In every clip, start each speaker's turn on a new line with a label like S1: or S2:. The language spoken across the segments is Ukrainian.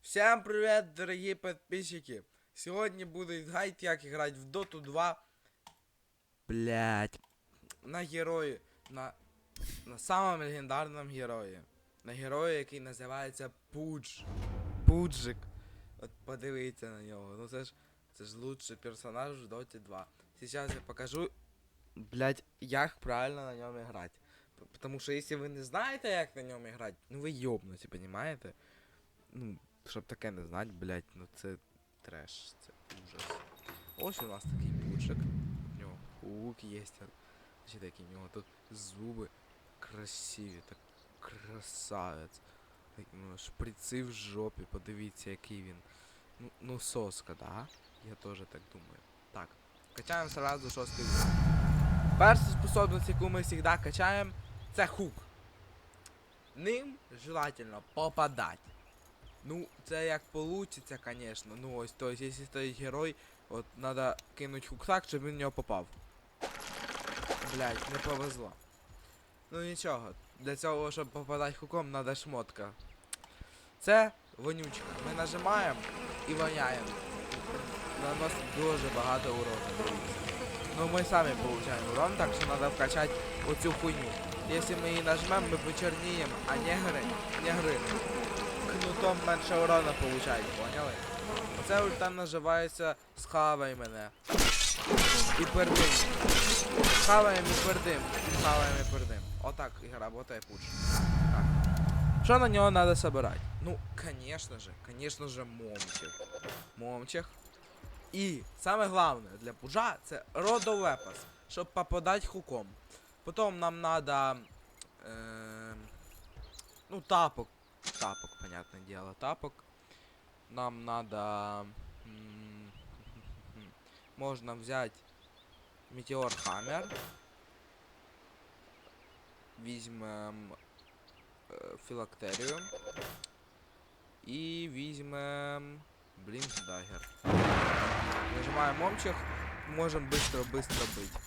S1: Всем привет, дорогие подписчики! Сегодня буду играть, как играть в Доту 2. Блять. На герої. На, на самом легендарном герої. На герої, який називається Пудж. Пуджик. От подивіться на нього. Ну це ж це ж лучший персонаж в Доті 2. Сейчас я покажу, блять, як правильно на ньому грати. Потому що якщо ви не знаєте, як на ньому грати, ну ви йобнуті, понимаєте? Ну, щоб таке не знати, блять, ну це треш, це ужас. Ось у нас такий пуджик. У нього лук є. Такі, у нього тут зуби красиві, так красавець. Так, ну, шприци в жопі, подивіться, який він. Ну, ну соска, да? Я теж так думаю. Так, качаємо сразу шостий. Перша способність, яку ми завжди качаємо, це хук. Ним желательно попадать. Ну, це як получиться, конечно. Ну ось, то есть, якщо стоїть герой, от надо кинуть хук так, щоб він в нього попав. Блять, не повезло. Ну нічого, для цього, щоб попадати хуком, надо шмотка. Це вонючка. Ми нажимаємо і воняємо. Наносить дуже багато урону. Ну ми самі получаємо урон, так що треба вкачати оцю хуйню. Якщо ми її нажмемо, ми почерніємо, а негри, негри кнутом менше урона получають, поняли? Оце ульта називається схавай мене. І пердим. Схаваємо і пердим. Схаваємо і пердим. Отак ігра работає пуш. Так. Що на нього треба собирати? Ну, конечно же, конечно же, момчик. Момчик. І саме головне для пужа це родовепас, щоб попадати хуком. Потім нам надо. Е, ну, тапок. Тапок, понятное дело, тапок. Нам надо. м, Можно взять Метеор Хаммер. Візьмем е, філактерію. І візьмем. Блінк Дагер. Нажимаємо момчих, можемо быстро-быстро бити.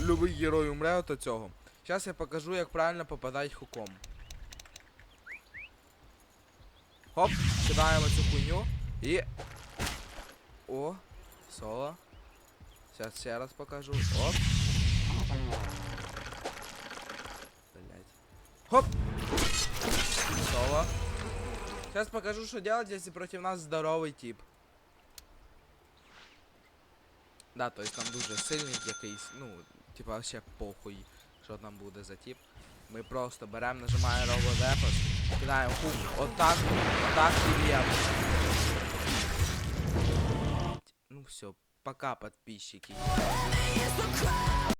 S1: Любий герой умре от цього. Зараз я покажу, як правильно попадати хуком. Хоп, кидаємо цю хуйню і. О, соло. Зараз ще раз покажу. Оп. Блять. Хоп! Соло. Сейчас покажу, что делать, если против нас здоровый тип. Да, то есть там дуже сильний якийсь, ну, типа вообще похуй, що там буде за тип. Ми просто беремо, нажимаємо рободепос, кидаємо хук, отак, отак і б'ємо. Ну все, пока, подписчики.